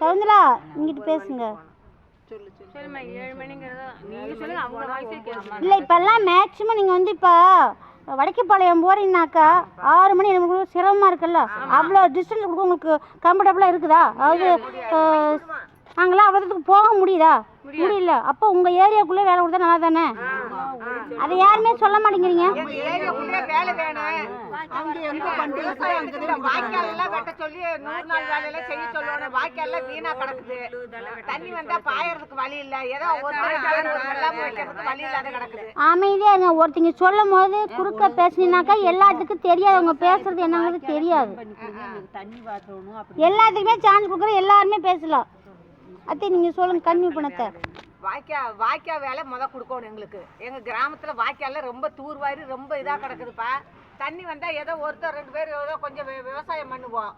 சவுந்தரா இங்கிட்டு பேசுங்க. சரிம்மா ஏழு மணிங்கிறத நீங்க சொல்லுங்க அவங்க வாய்ஸே கேட்கணும் இல்லை இப்போல்லாம் மேக்ஸிமம் நீங்கள் வந்து இப்போ வடக்குப்பாளையம் போறீங்கனாக்கா ஆறு மணி எனக்கு சிரமமாக இருக்குல்ல? அவ்வளோ டிஸ்டன்ஸ் கொடுக்க உங்களுக்கு கம்ஃபர்டபுளாக இருக்குதா? அதாவது நாங்களாம் அவ்வளோத்துக்கு போக முடியுதா? முடியல. அப்போ உங்கள் ஏரியாக்குள்ளே வேலை கொடுத்தா நல்லா தானே அதை யாருமே சொல்ல மாட்டேங்கிறீங்க? ஏரியாக்குள்ளே வேலை வேணும். அவங்க எங்க பண்றது? வாய்க்கால் எல்லாம் வெட்ட சொல்லி நூறு நாள் வேலையெல்லாம் செய்ய சொல்லணும் வாய்க்கால் எல்லாம் வீணா கிடக்குது. தண்ணி வந்தா பாயறதுக்கு வழி இல்ல. ஏதோ ஒருத்தர் வெள்ளாம வைக்கிறதுக்கு வழி இல்லாத கிடக்குது. அமைதியாக இருங்க. ஒருத்தங்க சொல்லும் போது குறுக்க பேசுனீங்கனாக்கா எல்லாத்துக்கும் தெரியாது. அவங்க பேசுறது என்னங்கிறது தெரியாது. எல்லாத்துக்குமே சான்ஸ் கொடுக்குற எல்லாருமே பேசலாம். அத்தை நீங்கள் சொல்லுங்க கன்னியூ பண்ணத்தை வாய்க்கா வாய்க்கா வேலை முத கொடுக்கணும் எங்களுக்கு. எங்க கிராமத்துல வாய்க்கால்ல ரொம்ப தூர்வாரி ரொம்ப இதா கிடக்குதுப்பா. தண்ணி வந்தா ஏதோ ஒருத்தர் ரெண்டு பேர் ஏதோ கொஞ்சம் விவசாயம் பண்ணுவோம்.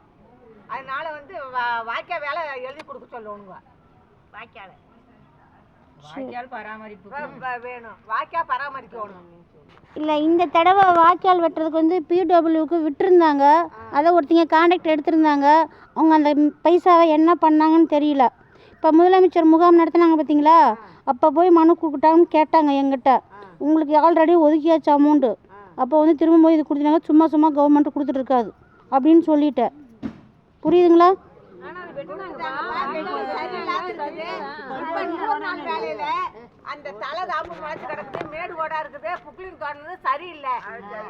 அதனால வந்து வா- வாய்க்கா வேலை எழுதி கொடுக்க சொல்லணுங்க வாய்க்கால. வாய்க்கால் பராமரிப்பு. வேணும். வாய்க்கா பராமரிக்கணும். இல்லை இந்த தடவை வாய்க்கால் வெட்டுறதுக்கு வந்து பிடபிள்யூக்கு விட்டுருந்தாங்க. அதை ஒருத்தங்க கான்டாக்ட் எடுத்திருந்தாங்க. அவங்க அந்த பைசாவை என்ன பண்ணாங்கன்னு தெரியல. இப்போ முதலமைச்சர் முகாம் நடத்துனாங்க பார்த்தீங்களா அப்போ போய் மனு கொடுத்தாங்கன்னு கேட்டாங்க எங்கிட்ட உங்களுக்கு ஆல்ரெடி ஒதுக்கியாச்சு அமௌண்ட்டு அப்போ வந்து திரும்ப போய் இது கொடுத்துட்டாங்க. சும்மா சும்மா கவர்மெண்ட் கொடுத்துட்ருக்காது அப்படின்னு சொல்லிட்டேன். புரியுதுங்களா? நாள் அந்த தலை தாம்பு முளைச்சு கிடக்குது மேடு ஓடா இருக்குது புக்லிங் தோணுது சரியில்லை.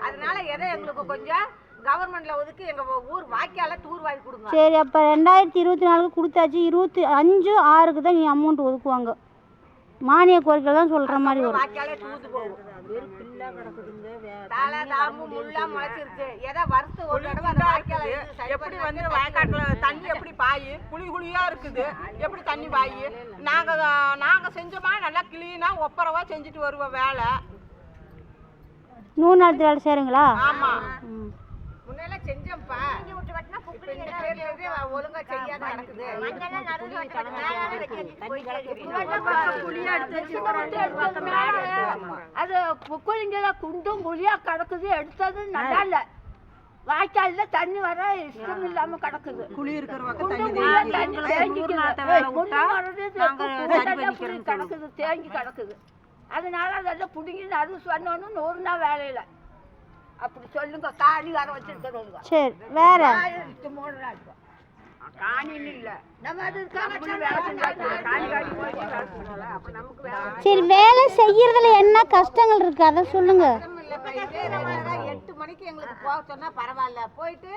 அதனால எதை எங்களுக்கு கொஞ்சம் கவர்மெண்ட்ல ஒதுக்கி எங்க ஊர் வாய்க்கால சரி அப்போ ரெண்டாயிரத்தி இருபத்தி நாலுக்கு கொடுத்தாச்சு. இருபத்தி அஞ்சு ஆறுக்கு தான் நீ அமௌண்ட் ஒதுக்குவாங்க. மானிய கோரிக்கை தான் சொல்கிற மாதிரி வரும். எப்படி வந்து வயக்காட்டுல தண்ணி எப்படி பாயு? குழி குழியா இருக்குது. எப்படி தண்ணி பாயு? நாங்க நாங்க செஞ்சோமா? நல்லா கிளீனா ஒப்பரவா செஞ்சுட்டு வருவோம் வேலை. நூறு நாள் வேலை செய்கிறீங்களா ஆமா. ம். முன்னெல்லாம் செஞ்சோம்ப்பா. ஒழுங்கா செய்யாத நடக்குது. அது புக்குழிங்கள குண்டும் குழியா கிடக்குது. எடுத்தது நல்லா இல்ல. வாய்க்கால்ல தண்ணி வர இஷ்டம் இல்லாம கிடக்குது. குழி இருக்கிற கிடக்குது. தேங்கி கிடக்குது. அதனால அதெல்லாம் பிடுங்கி நடு சொன்னோன்னு நூறு நாள் வேலையில அப்படி சொல்லுங்க காணி வர வச்சிருக்கிறவங்க. சரி வேற. மூணு நாள் சரி வேலை செய்யறதுல என்ன கஷ்டங்கள் இருக்கு? அதை சொல்லுங்க. எட்டு மணிக்கு எங்களுக்கு போக சொன்னா பரவாயில்ல. போயிட்டு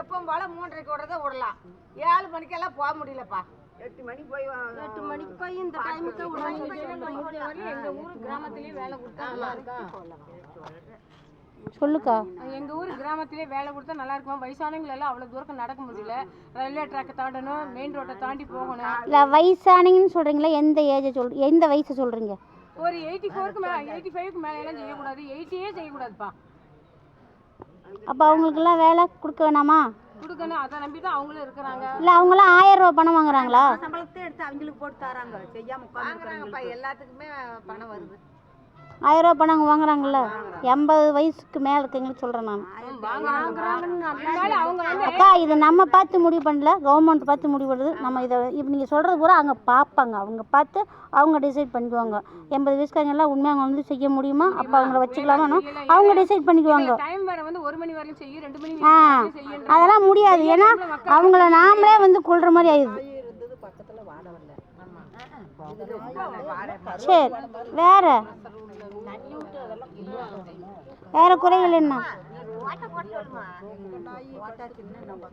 எப்பவும் போல மூன்றரைக்கு விடுறத விடலாம். ஏழு மணிக்கெல்லாம் போக முடியலப்பா. எட்டு மணிக்கு போய் எட்டு மணிக்கு போய் இந்த டைமுக்கு எங்க ஊர் கிராமத்திலேயே வேலை கொடுத்தா நல்லா இருக்கும். சொல்லுக்கா. எங்க ஊர் கிராமத்திலே வேலை கொடுத்தா நல்லா இருக்கும். வயசானவங்க எல்லாம் அவ்வளவு தூரம் நடக்க முடியல. ரயில்வே ட்ராக்கை தாண்டணும் மெயின் ரோட்டை தாண்டி போகணும். இல்லை வயசானீங்கன்னு சொல்கிறீங்களா எந்த ஏஜை சொல் எந்த வயசை சொல்கிறீங்க ஒரு எயிட்டி ஃபோருக்கு மேல எயிட்டி ஃபைவ்க்கு மேல எல்லாம் செய்யக்கூடாது. எயிட்டியே செய்யக்கூடாதுப்பா. அப்போ அவங்களுக்கெல்லாம் வேலை கொடுக்க வேணாமா? கொடுக்கணும். அதை நம்பி தான் அவங்களும் இருக்கிறாங்க. இல்லை அவங்களாம் ஆயிரம் ரூபா பணம் வாங்குறாங்களா? சம்பளத்தை எடுத்து அவங்களுக்கு போட்டு தராங்க. செய்யாம வாங்குறாங்கப்பா. எல்லாத்துக்குமே பணம் வருது. ஆயிரம் ரூபா பணம் வாங்குறாங்கல்ல? எண்பது வயசுக்கு மேலே இருக்கவங்களுக்கு சொல்கிறேன் நான். அவங்க அக்கா இது நம்ம பார்த்து முடிவு பண்ணல. கவர்மெண்ட் பார்த்து முடிவு பண்ணுறது நம்ம இதை இப்போ நீங்கள் சொல்கிறது பூரா அங்கே பார்ப்பாங்க. அவங்க பார்த்து அவங்க டிசைட் பண்ணிக்குவாங்க. எண்பது வயசுக்காரங்க எல்லாம் உண்மையாக அவங்க வந்து செய்ய முடியுமா? அப்போ அவங்கள வச்சுக்கலாமா அவங்க டிசைட் பண்ணிக்குவாங்க. ஆ அதெல்லாம் முடியாது. ஏன்னா அவங்கள நாமளே வந்து கொள்ற மாதிரி ஆயிடுது. சரி வேற. வேற குறைகள் என்ன?